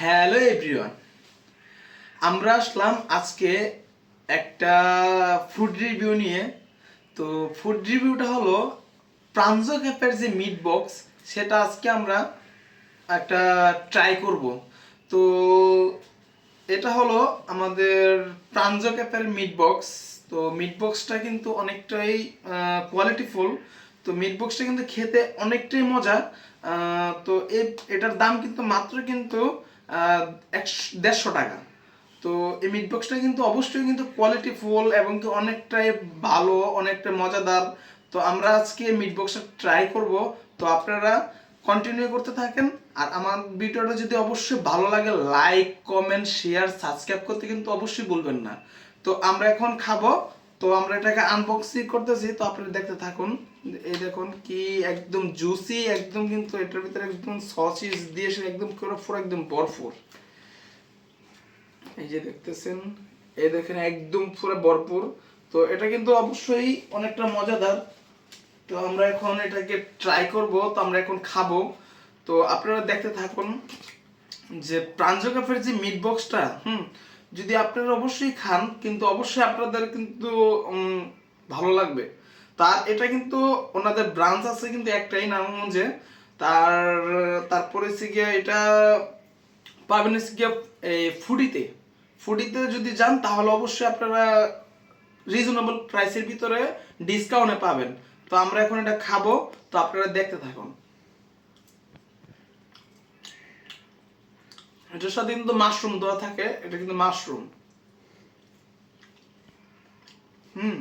Hello everyone. আমরা আসলাম আজকে একটা ফুড রিভিউ নিয়ে। তো ফুড রিভিউটা হলো প্রাঞ্জ ক্যাফের যে মিট বক্স সেটা আজকে আমরা একটা ট্রাই করব। তো এটা হলো আমাদের প্রাঞ্জ ক্যাফের মিট বক্স তো মিট বক্সটা কিন্তু অনেকটাই কোয়ালিটিফুল তো মিট বক্সটা কিন্তু খেতে অনেকটাই মজা। তো এটার দাম কিন্তু মাত্র কিন্তু একশো, দেড়শো টাকা। তো এই মিট বক্সটা কিন্তু অবশ্যই কিন্তু কোয়ালিটি ফুল এবং কি অনেকটাই ভালো অনেকটা মজাদার। তো আমরা আজকে মিট বক্সটা ট্রাই করব। তো আপনারা কন্টিনিউ করতে থাকেন। আর আমার ভিডিওটা যদি অবশ্যই ভালো লাগে লাইক কমেন্ট শেয়ার সাবস্ক্রাইব করতে কিন্তু অবশ্যই ভুলবেন না। তো আমরা এখন খাব তো আমরা এটাকে আনবক্সিং করতেছি, তো আপনারা দেখতে থাকুন। এই দেখুন কি একদম জুসি একদম কিন্তু এটার ভিতরে একদম সসিস দিয়ে সে একদম পুরো একদম ভরপুর। এই যে দেখতেছেন, এই দেখেন একদম পুরো ভরপুর। তো এটা কিন্তু অবশ্যই অনেকটা মজাদার। তো আমরা এখন এটাকে ট্রাই করব, তো আমরা এখন খাব। তো আপনারা দেখতে থাকুন যে প্রাঞ্জ কাফের যে মিট বক্সটা হুম যদি আপনারা অবশ্যই খান, কিন্তু অবশ্যই আপনাদের কিন্তু ভালো লাগবে। তার, এটা কিন্তু ওনাদের ব্রাঞ্চ আছে কিন্তু একটাই নারায়ণগঞ্জে। তার, তারপরে হচ্ছে গিয়ে এটা পাবেন হচ্ছে এই ফুডিতে। ফুডিতে যদি যান, তাহলে অবশ্যই আপনারা রিজনেবল প্রাইসের ভিতরে ডিসকাউন্টে পাবেন। তো আমরা এখন এটা খাব, তো আপনারা দেখতে থাকুন। এটার সাথে কিন্তু মাশরুম দেওয়া থাকে, এটা কিন্তু মাশরুম। হুম।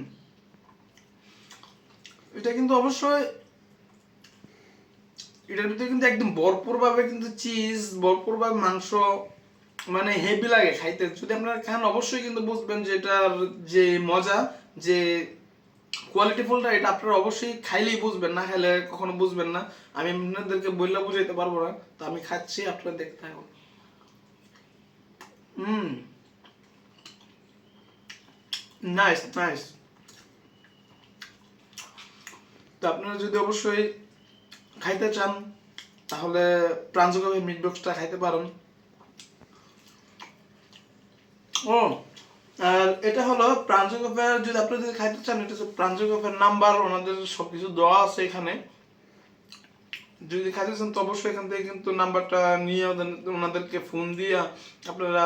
এটা কিন্তু অবশ্যই, এটার ভিতরে কিন্তু একদম কিন্তু চিজ মাংস মানে হেভি লাগে খাইতে। যদি আপনারা খান, অবশ্যই কিন্তু বুঝবেন যে এটার যে মজা, যে কোয়ালিটি ফুলটা, এটা আপনারা অবশ্যই খাইলেই বুঝবেন, না খাইলে কখনো বুঝবেন না। আমি আপনাদেরকে বললে বুঝাইতে পারব না, তো আমি খাচ্ছি, আপনারা দেখতে থাকুন। হুম নাইস নাইস তো আপনারা যদি অবশ্যই খাইতে চান, তাহলে প্রাঞ্জকবে মিট বক্সটা খাইতে পারেন। ও, আর এটা হলো প্রাঞ্জকপের যদি আপনি যদি খাইতে চান, এটা হচ্ছে প্রাঞ্জকপের নাম্বার, ওনাদের সবকিছু দেওয়া আছে এখানে। যদি খাইতে চান তো অবশ্যই এখান থেকে কিন্তু নাম্বারটা নিয়ে ওনাদেরকে ফোন দিয়ে আপনারা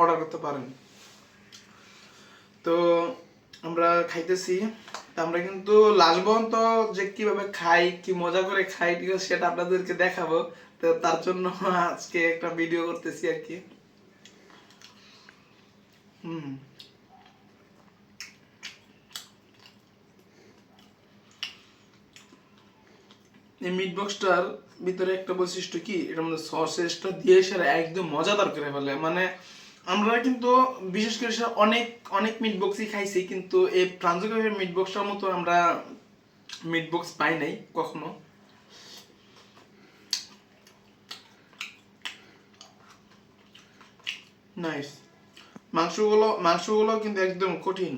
অর্ডার করতে পারেন। তো আমরা খাইতেছি। তা আমরা কিন্তু লাস্ট পর্যন্ত যে কীভাবে খাই, কি মজা করে খাই, ঠিক আছে, সেটা আপনাদেরকে দেখাবো। তো তার জন্য আজকে একটা ভিডিও করতেছি আর কি। হুম। এই মিট বক্সটার ভিতরে একটা বৈশিষ্ট্য কি? এটার মধ্যে সসেসটা দিয়ে সেটা একদম মজাদার করে ফেলে। মানে আমরা কিন্তু, বিশেষ করে অনেক অনেক মিট বক্সই খাইছি, কিন্তু এই ফ্রান্সের মিট বক্সটার মতো আমরা মিট বক্স পাই নাই, কখনো। নাইস মাংসগুলো মাংসগুলো কিন্তু একদম কঠিন।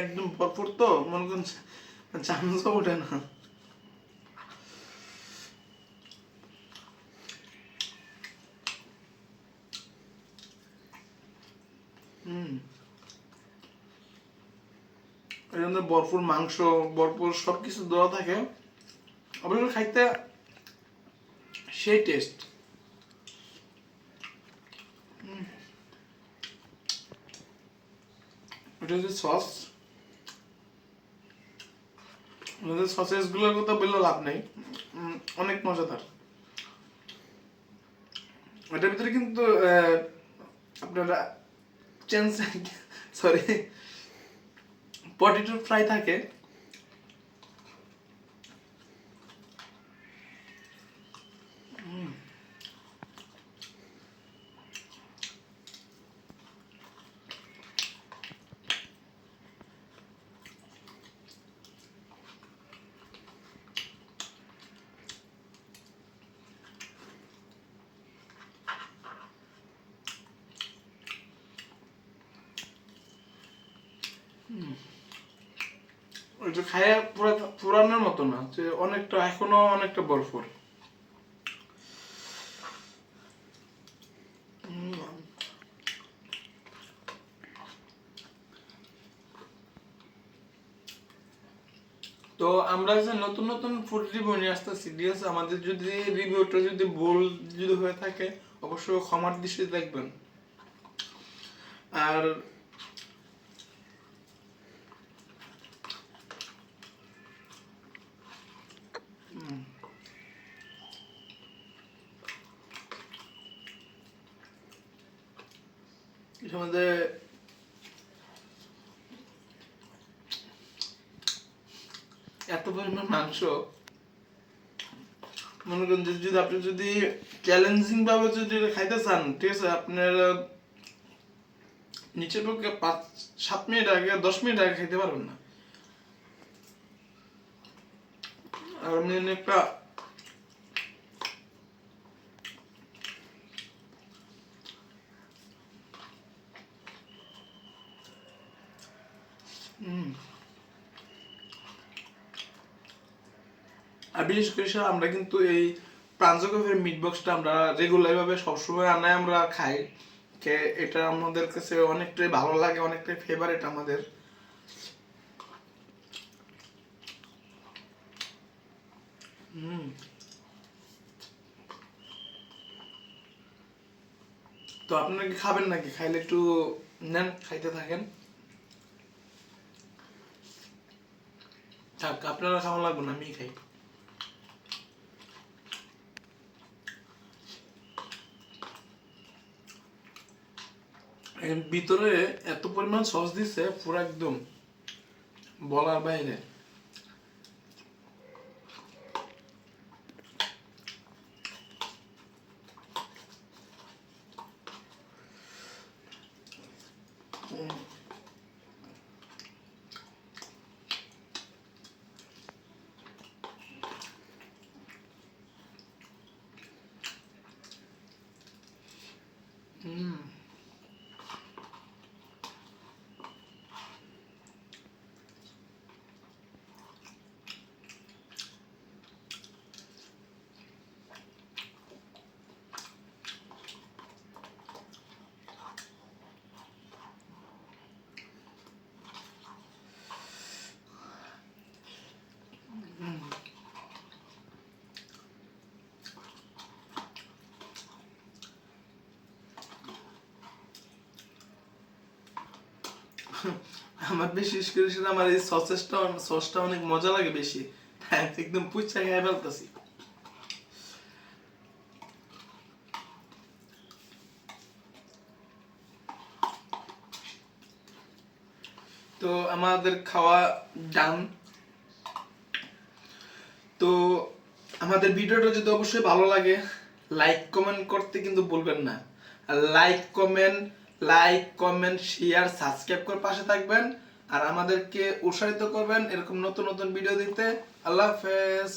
একদম ভরপুর তো, মনে করেন চামচ ওঠে না। মধ্যে ভরপুর মাংস, ভরপুর সব কিছু দেওয়া থাকে। অবশ্য খাইতে সেই টেস্ট এটা হচ্ছে সস আমাদের সসেসগুলোর কথা বললে লাভ নেই। অনেক মজাদার। এটার ভিতরে কিন্তু আপনারা চেঞ্জ সরি পটেটো ফ্রাই থাকে। ওইটা খাইয়া পুরা পুরানোর মতো না, যে অনেকটা, এখনও অনেকটা বরফর তো আমরা যে নতুন নতুন ফুড রিভিউ নিয়ে আসতেছি আছে? আমাদের যদি রিভিউটা যদি ভুল যদি হয়ে থাকে, অবশ্যই ক্ষমার দৃষ্টিতে দেখবেন। আর মধ্যে এত পরিমাণ মাংস, মনে করেন যদি আপনি যদি চ্যালেঞ্জিং ভাবে যদি খাইতে চান, ঠিক আছে, আপনার নিচের পক্ষে পাঁচ, সাত মিনিট আগে, দশ মিনিট আগে খাইতে পারবেন না। আর আমি একটা আর বিশেষ করে স্যার, আমরা কিন্তু এই মিট বক্সটা আমরা রেগুলার ভাবে সবসময় আনাই আমরা খাই। কে, এটা আমাদের কাছে অনেকটাই ভালো লাগে, অনেকটাই ফেভারিট আমাদের। তো আপনারা কি খাবেন নাকি? খাইলে একটু নেন, খাইতে থাকেন। থাক আপনারা খাওয়া লাগবে না আমি খাই। ভিতরে এত পরিমাণ সস দিছে, পুরো একদম বলার বাইরে উম। হুম আমার বিশেষ করে সেটা আমার এই সসেসটা, সসটা অনেক মজা লাগে বেশি। একদম পুচ্ছা খেয়ে ফেলতেছি। তো আমাদের খাওয়া ডান। তো আমাদের ভিডিওটা যদি অবশ্যই ভালো লাগে, লাইক কমেন্ট করতে কিন্তু বলবেন না। Like, comment like comment share subscribe করে পাশে থাকবেন আর আমাদেরকে উৎসাহিত করবেন এরকম নতুন নতুন ভিডিও দিতে আল্লাহ হাফেজ।